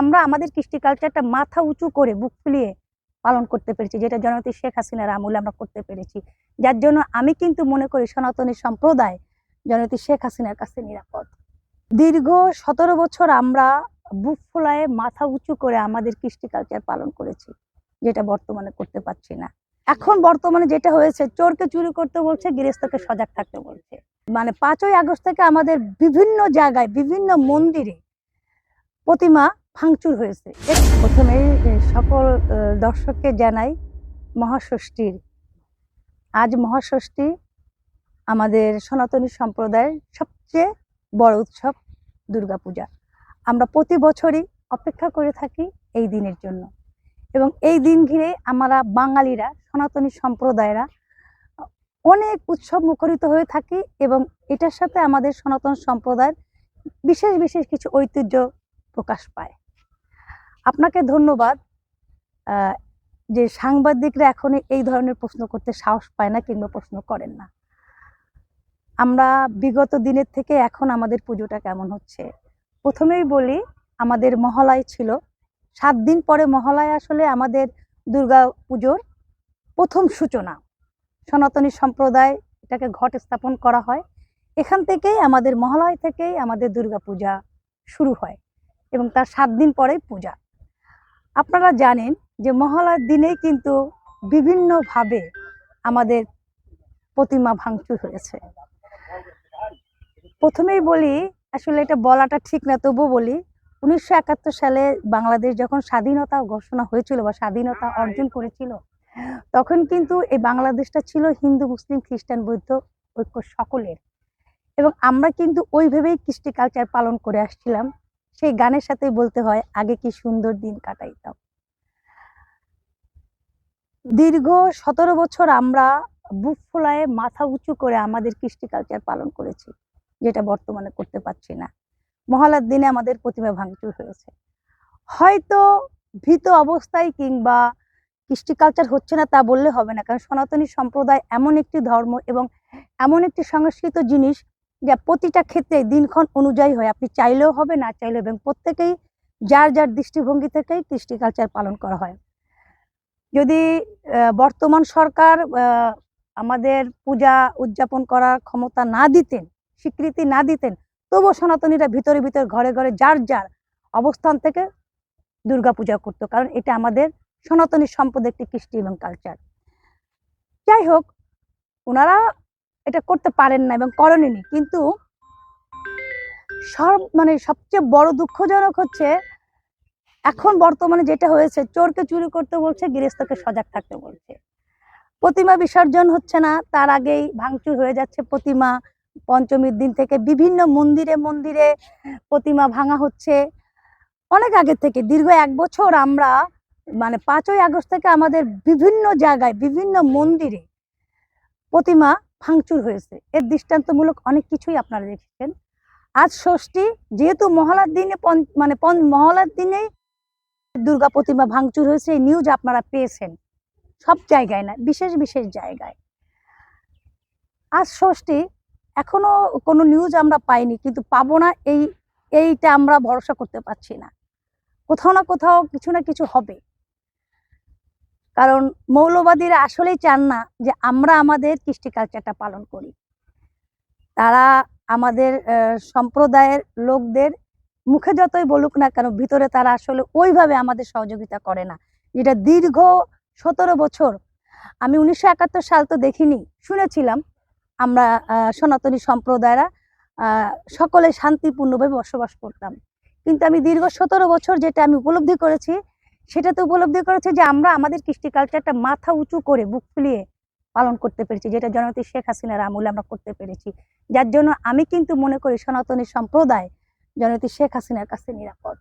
আমরা আমাদের কৃষ্টি কালচারটা মাথা উঁচু করে বুক ফুলিয়ে পালন করতে পেরেছি, যেটা জননেত্রী শেখ হাসিনার আমলে আমরা করতে পেরেছি। যার জন্য আমি কিন্তু মনে করি সনাতনী সম্প্রদায় জননেত্রী শেখ হাসিনার কাছে নিরাপদ। দীর্ঘ সতেরো বছর আমরা বুক ফোলায় মাথা উঁচু করে আমাদের কৃষ্টি কালচার পালন করেছি, যেটা বর্তমানে করতে পারছি না। এখন বর্তমানে যেটা হয়েছে, চোরকে চুরি করতে বলছে, গৃহস্থকে সজাগ থাকতে বলছে। মানে পাঁচই আগস্ট থেকে আমাদের বিভিন্ন জায়গায়, বিভিন্ন মন্দিরে প্রতিমা ভাঙচুর হয়েছে। প্রথমেই সকল দর্শককে জানাই মহাষষ্ঠীর। আজ মহাষষ্ঠী আমাদের সনাতনী সম্প্রদায়ের সবচেয়ে বড় উৎসব দুর্গাপূজা। আমরা প্রতি বছরই অপেক্ষা করে থাকি এই দিনের জন্য। এবং এই দিন ঘিরে আমরা বাঙালিরা, সনাতনী সম্প্রদায়েরা অনেক উৎসব মুখরিত হয়ে থাকি এবং এটার সাথে আমাদের সনাতন সম্প্রদায়ের বিশেষ বিশেষ কিছু ঐতিহ্য প্রকাশ পায়। আপনাকে ধন্যবাদ। যে সাংবাদিকরা এখন এই ধরনের প্রশ্ন করতে সাহস পায় না কিংবা প্রশ্ন করেন না। আমরা বিগত দিনের থেকে এখন আমাদের পুজোটা কেমন হচ্ছে? প্রথমেই বলি, আমাদের মহালয় ছিল, সাত দিন পরে মহালয় আসলে আমাদের দুর্গা পুজোর প্রথম সূচনা। সনাতনী সম্প্রদায় এটাকে ঘট স্থাপন করা হয়। এখান থেকেই আমাদের মহালয় থেকেই আমাদের দুর্গা পূজা শুরু হয় এবং তার সাত দিন পরেই পূজা। আপনারা জানেন যে মহালয়ার দিনে কিন্তু বিভিন্নভাবে আমাদের প্রতিমা ভাঙচুর হয়েছে। প্রথমেই বলি, আসলে এটা বলাটা ঠিক না, তবুও বলি, উনিশশো একাত্তর সালে বাংলাদেশ যখন স্বাধীনতা ঘোষণা হয়েছিল বা স্বাধীনতা অর্জন করেছিল, তখন কিন্তু এই বাংলাদেশটা ছিল হিন্দু, মুসলিম, খ্রিস্টান, বৌদ্ধ ঐক্য সকলের। এবং আমরা কিন্তু ওইভাবেই কৃষ্টি কালচার পালন করে আসছিলাম। সেই গানের সাথে বলতে হয়, আগে কি সুন্দর দিন কাটাইতাম? দীর্ঘ সতেরো বছর আমরা বুক ফোলায় মাথা উঁচু করে আমাদের কৃষ্টি কালচার পালন করেছি, যেটা বর্তমানে করতে পারছি না। মহালার দিনে আমাদের প্রতিমা ভাঙচুর হয়েছে। হয়তো ভীত অবস্থায় কিংবা কৃষ্টি কালচার হচ্ছে না তা বললে হবে না, কারণ সনাতনী সম্প্রদায় এমন একটি ধর্ম এবং এমন একটি সংস্কৃত জিনিস যা প্রতিটা ক্ষেত্রে দিনক্ষণ অনুযায়ী হয়। আপনি চাইলেও হবে, না চাইলেও এবং প্রত্যেকেই যার যার দৃষ্টিভঙ্গি থেকেই কৃষ্টি কালচার পালন করা হয়। যদি বর্তমান সরকার আমাদের পূজা উদযাপন করার ক্ষমতা না দিতেন, স্বীকৃতি না দিতেন, তবুও সনাতনীরা ভিতরে ভিতরে, ঘরে ঘরে যার যার অবস্থান থেকে দুর্গা পূজা করতো। কারণ এটা আমাদের সনাতনী সম্পদ একটি কৃষ্টি এবং কালচার যাই হোক ওনারা এটা করতে পারেন না এবং করেননি কিন্তু সব মানে সবচেয়ে বড় দুঃখজনক হচ্ছে, এখন বর্তমানে যেটা হয়েছে, চোরকে চুরি করতে বলছে, গৃহস্থকে সজাগ থাকতে বলছে। প্রতিমা বিসর্জন হচ্ছে না, তার আগেই ভাঙচুর হয়ে যাচ্ছে প্রতিমা। পঞ্চমীর দিন থেকে বিভিন্ন মন্দিরে মন্দিরে প্রতিমা ভাঙা হচ্ছে। অনেক আগে থেকে, দীর্ঘ এক বছর আমরা মানে পাঁচই আগস্ট থেকে আমাদের বিভিন্ন জায়গায়, বিভিন্ন মন্দিরে প্রতিমা ভাঙচুর হয়েছে। এর দৃষ্টান্তমূলক অনেক কিছুই আপনারা দেখেছেন। আজ ষষ্ঠী, যেহেতু মহালার দিনে মানে মহালার দিনেই দুর্গা প্রতিমা ভাঙচুর হয়েছে, এই নিউজ আপনারা পেয়েছেন। সব জায়গায় না, বিশেষ বিশেষ জায়গায়। আজ ষষ্ঠী, এখনও কোনো নিউজ আমরা পাইনি, কিন্তু পাবো না এই এইটা আমরা ভরসা করতে পারছি না। কোথাও না কোথাও কিছু না কিছু হবে। কারণ মৌলবাদীরা আসলেই চান না যে আমরা আমাদের কৃষ্টি কালচারটা পালন করি। তারা আমাদের সম্প্রদায়ের লোকদের মুখে যতই বলুক না কেন ভিতরে তারা আসলে ওইভাবে আমাদের সহযোগিতা করে না। যেটা দীর্ঘ সতেরো বছর। আমি উনিশশো একাত্তর সাল তো দেখিনি, শুনেছিলাম আমরা সনাতনী সম্প্রদায়রা সকলে শান্তিপূর্ণভাবে বসবাস করতাম। কিন্তু আমি দীর্ঘ সতেরো বছর যেটা আমি উপলব্ধি করেছি সেটাতে উপলব্ধি করেছে যে আমরা আমাদের কৃষ্টি কালচারটা মাথা উঁচু করে বুক ফুলিয়ে পালন করতে পেরেছি, যেটা জনতি শেখ হাসিনার আমলে আমরা করতে পেরেছি। যার জন্য আমি কিন্তু মনে করি সনাতনী সম্প্রদায় জনতি শেখ হাসিনার কাছে নিরাপদ।